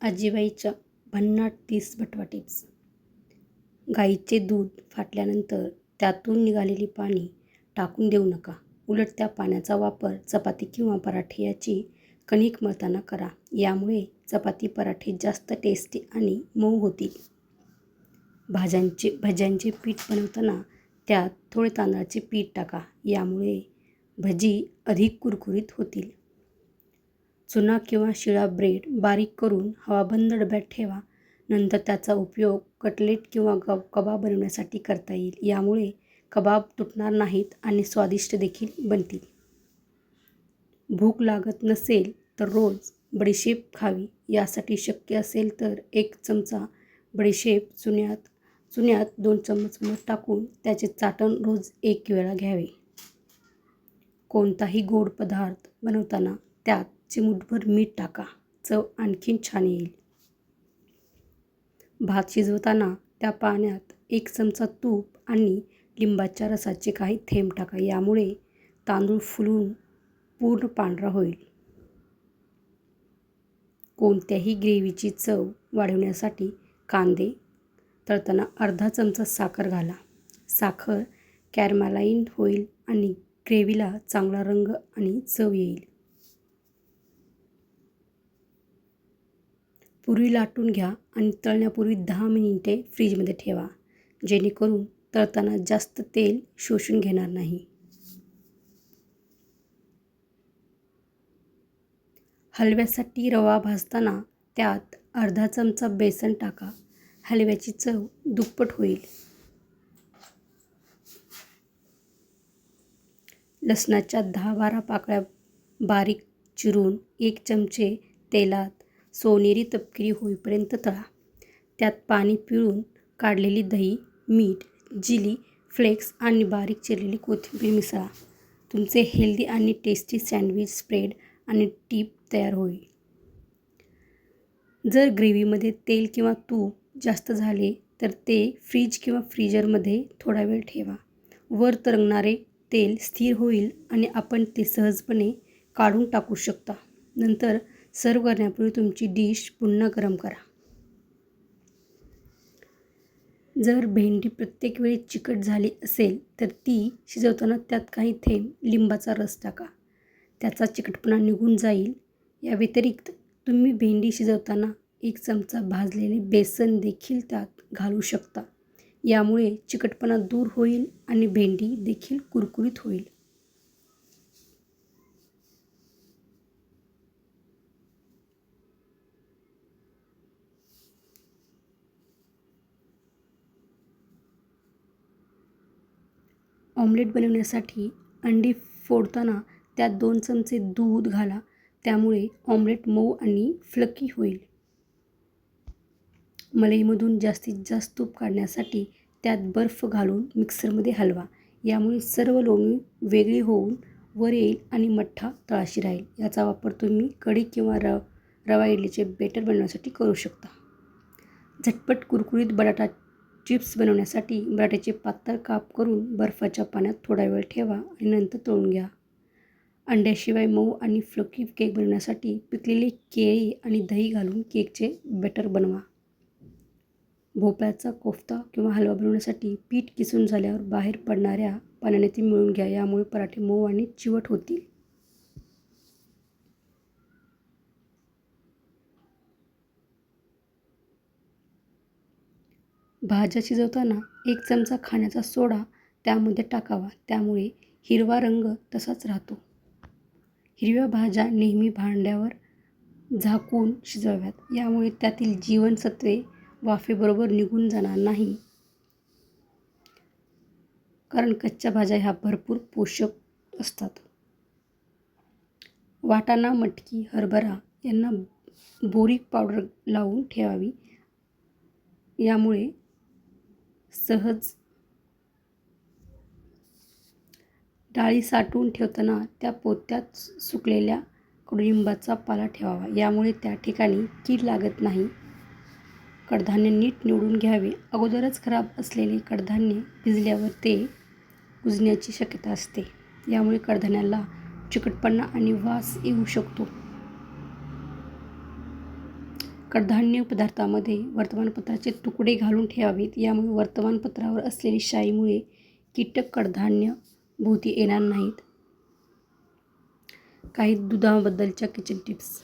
आजीबाईच्या भन्नाट तीस बटवा टिप्स गाईचे दूध फाटल्यानंतर त्यातून निघालेली पाणी टाकून देऊ नका. उलट त्या पाण्याचा वापर चपाती किंवा पराठे याची कणिक मळताना करा. यामुळे चपाती पराठे जास्त टेस्टी आणि मऊ होतील. भाज्यांचे भज्यांचे पीठ बनवताना त्यात थोडे तांदळाचे पीठ टाका. यामुळे भजी अधिक कुरकुरीत होतील. चुना किंवा शिळा ब्रेड बारीक करून हवाबंद डब्यात ठेवा. नंतर त्याचा उपयोग कटलेट किंवा ग कबाब बनवण्यासाठी करता येईल. यामुळे कबाब तुटणार नाहीत आणि स्वादिष्ट देखील बनतील. भूक लागत नसेल तर रोज बडीशेप खावी. यासाठी शक्य असेल तर एक चमचा बडीशेप चुन्यात चुन्यात दोन चमच मध टाकून त्याचे चाटण रोज एक वेळा घ्यावे. कोणताही गोड पदार्थ बनवताना त्यात चिमूटभर मीठ टाका. चव आणखीन छान येईल. भात शिजवताना त्या पाण्यात एक चमचा तूप आणि लिंबाच्या रसाचे काही थेंब टाका. यामुळे तांदूळ फुलून पूर्ण पांढरा होईल. कोणत्याही ग्रेव्हीची चव वाढवण्यासाठी कांदे तळताना अर्धा चमचा साखर घाला. साखर कॅरमालाईन होईल आणि ग्रेव्हीला चांगला रंग आणि चव येईल. पुरी लाटून घ्या आणि तळण्यापूर्वी दहा मिनिटे फ्रीजमध्ये ठेवा. जेणेकरून तळताना जास्त तेल शोषून घेणार नाही. हलव्यासाठी रवा भाजताना त्यात अर्धा चमचा बेसन टाका. हलव्याची चव दुप्पट होईल. लसणाच्या दहा बारा पाकळ्या बारीक चिरून एक चमचे तेलात सोनेरी तपकिरी होईपर्यंत तळा. त्यात पाणी पिळून काढलेली दही मीठ जिली फ्लेक्स आणि बारीक चिरलेली कोथिंबीर मिसळा. तुमचे हेल्दी आणि टेस्टी सँडविच स्प्रेड आणि टीप तयार होईल. जर ग्रेव्हीमध्ये तेल किंवा तूप जास्त झाले तर ते फ्रीज किंवा फ्रीजरमध्ये थोडा वेळ ठेवा. वर तरंगणारे तेल स्थिर होईल आणि आपण ते सहजपणे काढून टाकू शकता. नंतर सर्व करण्यापूर्वी तुमची डिश पुन्हा गरम करा. जर भेंडी प्रत्येक वेळी चिकट झाली असेल तर ती शिजवताना त्यात काही थेंब लिंबाचा रस टाका. त्याचा चिकटपणा निघून जाईल. या व्यतिरिक्त तुम्ही भेंडी शिजवताना एक चमचा भाजलेले बेसन देखील त्यात घालू शकता. यामुळे चिकटपणा दूर होईल आणि भेंडी देखील कुरकुरीत होईल. ऑमलेट बनवण्यासाठी अंडी फोडताना त्यात दोन चमचे दूध घाला. त्यामुळे ऑमलेट मऊ आणि फ्लकी होईल. मलईमधून जास्तीत जास्त तूप काढण्यासाठी त्यात बर्फ घालून मिक्सरमध्ये हलवा. यामुळे सर्व लोणी वेगळी होऊन वर येईल आणि मठ्ठा तळाशी राहील. याचा वापर तुम्ही कढी किंवा र रवा इडलीचे बेटर बनवण्यासाठी करू शकता. झटपट कुरकुरीत बटाटा चिप्स बनवण्यासाठी बटाट्याचे पातळ काप करून बर्फाच्या पाण्यात थोडा वेळ ठेवा आणि नंतर तळून घ्या. अंड्याशिवाय मऊ आणि फ्लकी केक बनवण्यासाठी पिकलेली केळी आणि दही घालून केकचे बॅटर बनवा. भोपळ्याचा कोफ्ता किंवा हलवा बनवण्यासाठी पीठ किसून झाल्यावर बाहेर पडणाऱ्या पाण्याने ती मिळून घ्या. यामुळे पराठे मऊ आणि चिवट होतील. भाज्या शिजवताना एक चमचा खाण्याचा सोडा त्यामध्ये टाकावा. त्यामुळे हिरवा रंग तसाच राहतो. हिरव्या भाज्या नेहमी भांड्यावर झाकून शिजवाव्यात. यामुळे त्यातील जीवनसत्वे वाफेबरोबर निघून जाणार नाही. कारण कच्च्या भाज्या ह्या भरपूर पोषक असतात. वाटाणा मटकी हरभरा यांना बोरिक पावडर लावून ठेवावी. यामुळे सहज डाळी साठवून ठेवताना त्या पोत्यात सुकलेल्या कडुलिंबाचा पाला ठेवावा. यामुळे त्या ठिकाणी कीड लागत नाही. कडधान्य नीट निवडून घ्यावे. अगोदरच खराब असलेले कडधान्य भिजल्यावर ते कुजण्याची शक्यता असते. यामुळे कडधान्याला चिकटपणा आणि वास येऊ शकतो. कडधान्य पदार्थामध्ये वर्तमानपत्राचे तुकडे घालून ठेवावेत. यामुळे वर्तमानपत्रावर असलेली शाईमुळे कीटक कडधान्य भोवती येणार नाहीत. काही दुधाबद्दलच्या किचन टिप्स.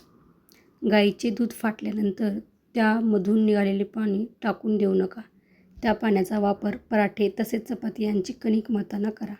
गाईचे दूध फाटल्यानंतर त्यामधून निघालेले पाणी टाकून देऊ नका. त्या पाण्याचा वापर पराठे तसेच चपाती यांची कणिक मळताना करा.